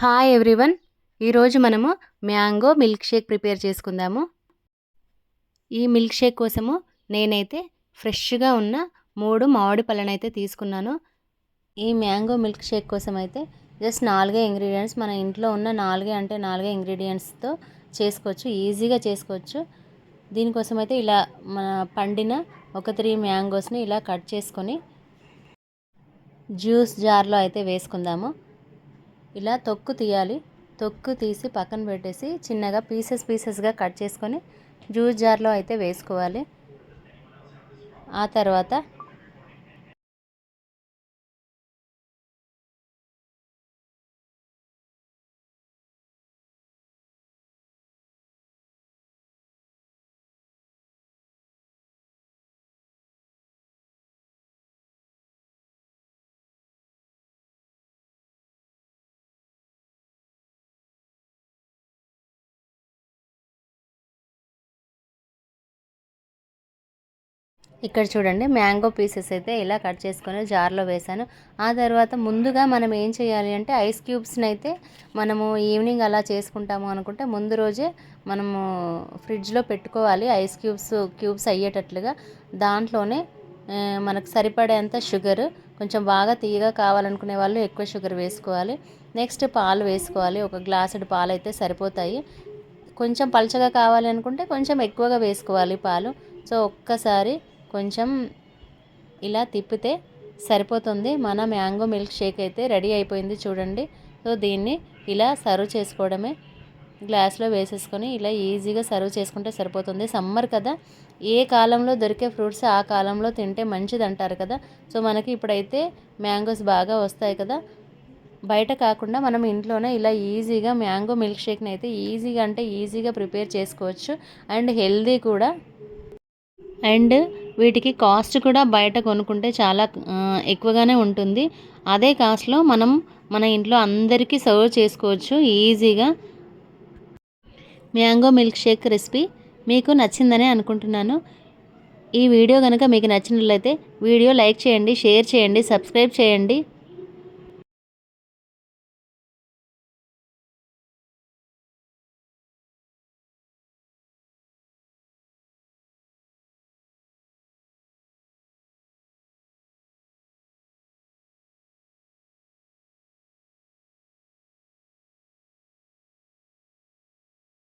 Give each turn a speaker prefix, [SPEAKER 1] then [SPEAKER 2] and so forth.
[SPEAKER 1] Hi everyone ఈరోజు మనము mango milk shake prepare చేసుకుందాము. ఈ మిల్క్ షేక్ కోసము నేనైతే ఫ్రెష్గా ఉన్న మూడు మామిడి పళ్ళను అయితే తీసుకున్నాను. ఈ మ్యాంగో మిల్క్ షేక్ కోసం అయితే జస్ట్ నాలుగే ఇంగ్రీడియంట్స్ మన ఇంట్లో ఉన్న నాలుగే అంటే నాలుగే ఇంగ్రీడియంట్స్తో చేసుకోవచ్చు ఈజీగా చేసుకోవచ్చు. దీనికోసం అయితే ఇలా మన పండిన ఒక త్రీ మ్యాంగోస్ని ఇలా కట్ చేసుకొని జ్యూస్ జార్లో అయితే వేసుకుందాము. ఇలా తొక్కు తీయాలి. తొక్కు తీసి పక్కన పెట్టేసి చిన్నగా పీసెస్ పీసెస్గా కట్ చేసుకొని జ్యూస్ జార్లో అయితే వేసుకోవాలి. ఆ తర్వాత ఇక్కడ చూడండి మ్యాంగో పీసెస్ అయితే ఇలా కట్ చేసుకొని జార్లో వేసాను ఆ తర్వాత ముందుగా మనం ఏం చేయాలి అంటే ఐస్ క్యూబ్స్ని అయితే మనము ఈవినింగ్ అలా చేసుకుంటాము అనుకుంటే ముందు రోజే మనము ఫ్రిడ్జ్లో పెట్టుకోవాలి ఐస్ క్యూబ్స్ క్యూబ్స్ అయ్యేటట్లుగా. దాంట్లోనే మనకు సరిపడేంత షుగర్ కొంచెం బాగా తీయగా కావాలనుకునే వాళ్ళు ఎక్కువ షుగర్ వేసుకోవాలి. నెక్స్ట్ పాలు వేసుకోవాలి ఒక గ్లాసుడు పాలు అయితే సరిపోతాయి. కొంచెం పలచగా కావాలి అనుకుంటే కొంచెం ఎక్కువగా వేసుకోవాలి పాలు. సో ఒక్కసారి కొంచెం ఇలా తిప్పితే సరిపోతుంది. మన మ్యాంగో మిల్క్ షేక్ అయితే రెడీ అయిపోయింది చూడండి. సో దీన్ని ఇలా సర్వ్ చేసుకోవడమే. గ్లాస్లో వేసేసుకొని ఇలా ఈజీగా సర్వ్ చేసుకుంటే సరిపోతుంది. సమ్మర్ కదా. ఏ కాలంలో దొరికే ఫ్రూట్స్ ఆ కాలంలో తింటే మంచిది అంటారు కదా. సో మనకి ఇప్పుడైతే మ్యాంగోస్ బాగా వస్తాయి కదా. బయట కాకుండా మనం ఇంట్లోనే ఇలా ఈజీగా మ్యాంగో మిల్క్ షేక్ని అయితే ఈజీగా అంటే ఈజీగా ప్రిపేర్ చేసుకోవచ్చు. అండ్ హెల్దీ కూడా. అండ్ వీటికి కాస్ట్ కూడా బయట కొనుక్కుంటే చాలా ఎక్కువగానే ఉంటుంది. అదే కాస్ట్లో మనం మన ఇంట్లో అందరికీ సర్వ్ చేసుకోవచ్చు ఈజీగా. మ్యాంగో మిల్క్ షేక్ రెసిపీ మీకు నచ్చిందని అనుకుంటున్నాను. ఈ వీడియో కనుక మీకు నచ్చినట్లయితే వీడియో లైక్ చేయండి షేర్ చేయండి సబ్స్క్రైబ్ చేయండి.